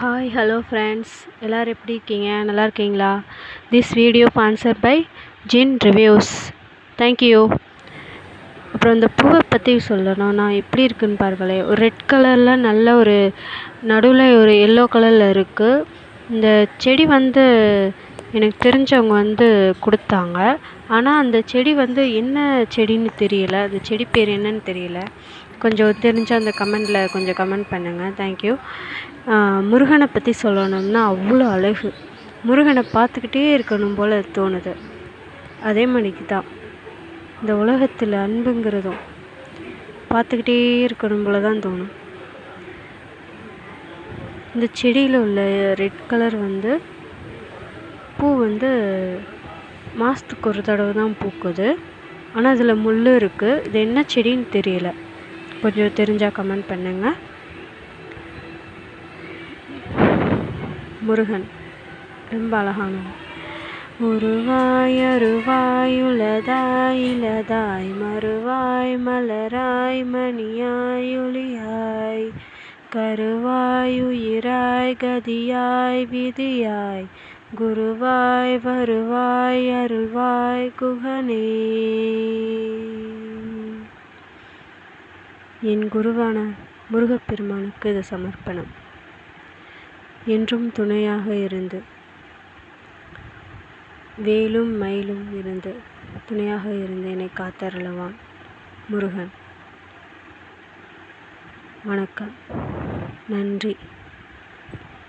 Hi hello friends எல்லோரும் எப்படி இருக்கீங்க? நல்லா இருக்கீங்களா? This video sponsor by zin reviews thank you அப்புறம் இந்த பூவை பற்றி சொல்லணும். நான் எப்படி இருக்குன்னு பாருங்களேன். ஒரு ரெட் கலரில் நல்ல ஒரு நடுவில் ஒரு எல்லோ கலரில் இருக்குது இந்த செடி வந்து எனக்கு தெரிஞ்சவங்க வந்து கொடுத்தாங்க. ஆனால் அந்த செடி வந்து என்ன செடின்னு தெரியல. அந்த செடி பேர் என்னன்னு தெரியல. கொஞ்சம் தெரிஞ்சால் அந்த கமெண்டில் கொஞ்சம் கமெண்ட் பண்ணுங்கள் தேங்க்யூ முருகனை பற்றி சொல்லணும்னா அவ்வளோ அழகு. முருகனை பார்த்துக்கிட்டே இருக்கணும் போல் தோணுது. அதே மாதிரிக்கு தான் இந்த உலகத்தில் அன்புங்கிறதும் பார்த்துக்கிட்டே இருக்கணும் போல தான் தோணும். இந்த செடியில் உள்ள ரெட் கலர் வந்து பூ வந்து மாதத்துக்கு ஒரு தடவை தான் பூக்குது. ஆனால் அதில் முள் இருக்குது இது என்ன செடின்னு தெரியல. கொஞ்சம் தெரிஞ்சால் கமெண்ட் பண்ணுங்கள் முருகன். ரொம்ப அழகானவன் உருவாய் அருவாய் உலதாய் இலதாய் மறுவாய் மலராய் மணியாய் ஒளியாய் கருவாய் உயிராய் கதியாய் விதியாய் குருவாய் வருவாய் அருள்வாய் குகனே. என் குருவான முருகப்பெருமானுக்கு இது சமர்ப்பணம். என்றும் துணையாக இருந்து வேலும் மயிலும் இருந்து துணையாக இருந்து என்னை காத்தருளவான் முருகன். வணக்கம். நன்றி.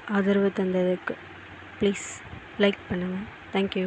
ஆதரவு தந்ததுக்கு. ப்ளீஸ் லைக் பண்ணுங்கள் தேங்க்யூ